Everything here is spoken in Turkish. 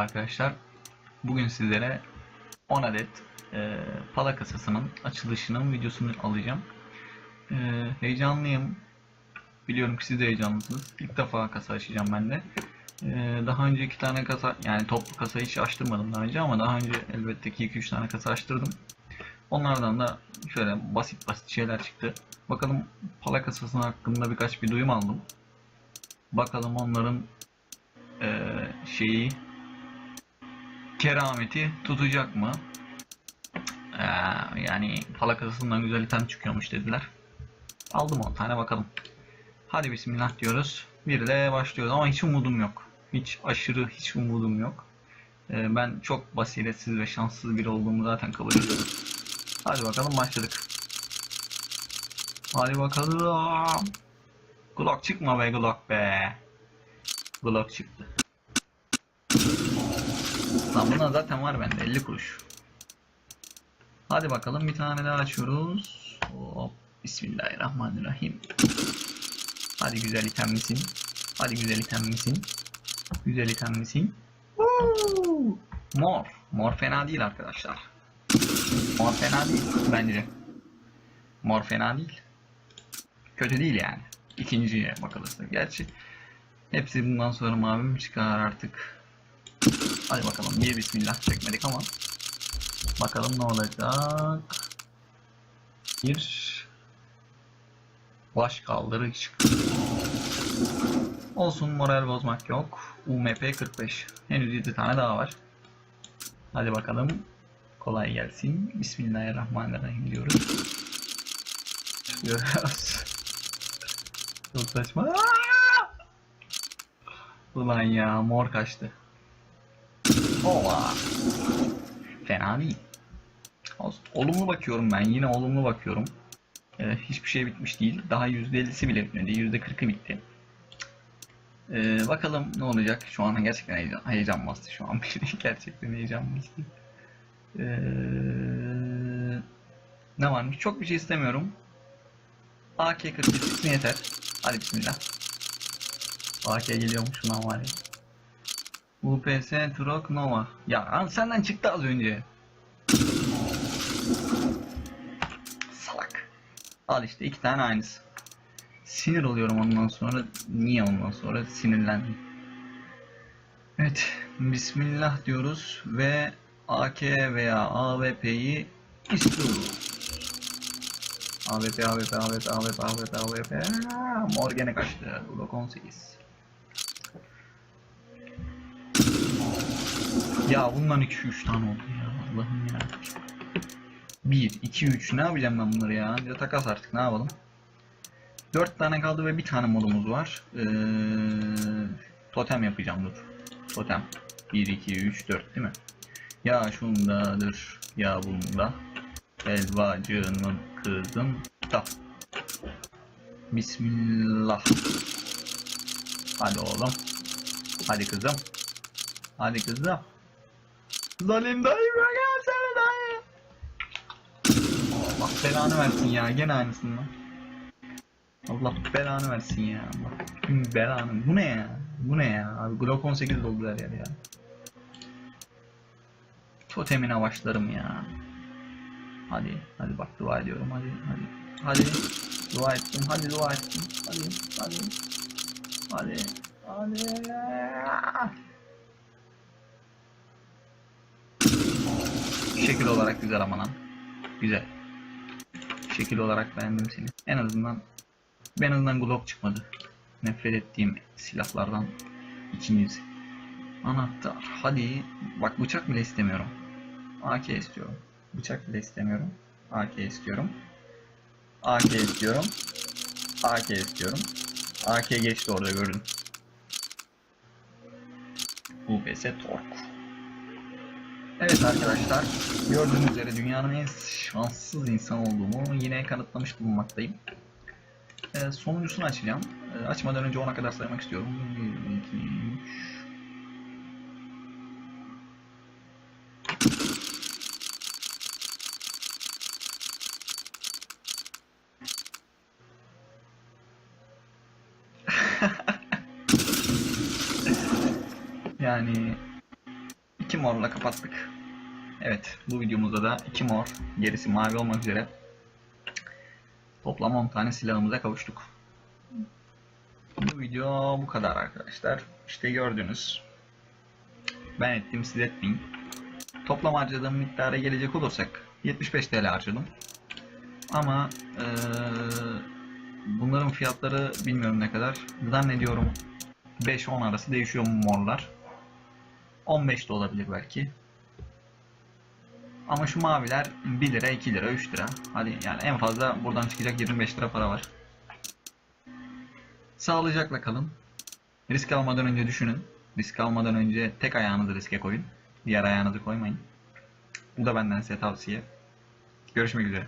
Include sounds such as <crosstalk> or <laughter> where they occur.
Merhaba arkadaşlar. Bugün sizlere 10 adet e, pala kasasının açılışının videosunu alacağım. E, heyecanlıyım. Biliyorum ki siz de heyecanlısınız. İlk defa kasa açacağım ben de. E, daha önce iki tane kasa, yani toplu kasa hiç açtırmadım daha önce ama daha önce elbette ki 2-3 tane kasa açtırdım. Onlardan da şöyle basit basit şeyler çıktı. Bakalım pala kasası hakkında birkaç bir duyum aldım. Bakalım onların e, şeyi kerameti tutacak mı? Ee, yani pala kasasından güzel item çıkıyormuş dediler. Aldım 10 tane bakalım. Hadi bismillah diyoruz. Bir de başlıyoruz ama hiç umudum yok. Hiç aşırı hiç umudum yok. Ee, ben çok basiretsiz ve şanssız biri olduğumu zaten kabul ediyorum. Hadi bakalım başladık. Hadi bakalım. Glock çıkma be Glock be. Glock çıktı. Lan bunlar zaten var bende 50 kuruş. Hadi bakalım bir tane daha açıyoruz. Hop. Bismillahirrahmanirrahim. Hadi güzel item misin? Hadi güzel item misin? Güzel item misin? Mor. Mor fena değil arkadaşlar. Mor fena değil bence. Mor fena değil. Kötü değil yani. İkinciye bakılırsa. Gerçi hepsi bundan sonra mavi mi çıkar artık. Hadi bakalım bir bismillah çekmedik ama bakalım ne olacak. Bir baş kaldırı çıktı. Olsun moral bozmak yok. UMP 45. Henüz 7 tane daha var. Hadi bakalım. Kolay gelsin. Bismillahirrahmanirrahim diyoruz. Çıkıyoruz. Çok saçma. Ulan ya mor kaçtı. Ova. Fena değil. Olumlu bakıyorum ben. Yine olumlu bakıyorum. Ee, hiçbir şey bitmiş değil. Daha %50'si bile bitmedi. %40'ı bitti. Ee, bakalım ne olacak. Şu an gerçekten heyecan, heyecan bastı şu an <laughs> beni. gerçekten heyecan bastı. Ee, ne varmış? Çok bir şey istemiyorum. AK-47 çıksın yeter. Hadi bismillah. AK geliyormuş şuna var ya. UPS Turok Nova. Ya an senden çıktı az önce. Salak. Al işte iki tane aynısı. Sinir oluyorum ondan sonra. Niye ondan sonra sinirlendim. Evet. Bismillah diyoruz ve AK veya AWP'yi istiyoruz. AWP, AWP, AWP, AWP, AWP, AWP. Mor gene kaçtı. Glock 18. Ya bundan 2-3 tane oldu ya. Allah'ım ya. 1, 2, 3 ne yapacağım ben bunları ya? Ya takas artık ne yapalım? 4 tane kaldı ve bir tane modumuz var. Ee, totem yapacağım dur. Totem. 1, 2, 3, 4 değil mi? Ya şundadır ya bunda. Elvacının kızım da. Bismillah. Hadi oğlum. Hadi kızım. Hadi kızım. Zalim dayı be gelsene dayı. Allah belanı versin ya gene aynısından. Allah belanı versin ya. Allah belanı. Bu ne ya? Bu ne ya? Abi Glock 18 doldu her yer ya. Totemine başlarım ya. Hadi, hadi bak dua ediyorum. Hadi, hadi. Hadi. Dua ettim. Hadi dua ettim. Hadi, hadi. Hadi. Hadi. Şekil olarak güzel ama lan. Güzel. Şekil olarak beğendim seni. En azından en azından Glock çıkmadı. Nefret ettiğim silahlardan ikincisi. Anahtar. Hadi. Bak bıçak bile istemiyorum. AK istiyorum. Bıçak bile istemiyorum. AK istiyorum. AK istiyorum. AK istiyorum. AK geçti orada gördüm. UPS Tork. Evet arkadaşlar, gördüğünüz üzere dünyanın en şanssız insan olduğumu yine kanıtlamış bulunmaktayım. Ee, sonuncusunu açacağım. Ee, açmadan önce ona kadar saymak istiyorum. 1, 2, 3... Yani morla kapattık. Evet bu videomuzda da iki mor gerisi mavi olmak üzere toplam 10 tane silahımıza kavuştuk. Bu video bu kadar arkadaşlar. İşte gördünüz. Ben ettim siz etmeyin. Toplam harcadığım miktara gelecek olursak 75 TL harcadım. Ama eee, bunların fiyatları bilmiyorum ne kadar. Zannediyorum 5-10 arası değişiyor morlar. 15 de olabilir belki. Ama şu maviler 1 lira, 2 lira, 3 lira. Hadi yani en fazla buradan çıkacak 25 lira para var. Sağlıcakla kalın. Risk almadan önce düşünün. Risk almadan önce tek ayağınızı riske koyun. Diğer ayağınızı koymayın. Bu da benden size tavsiye. Görüşmek üzere.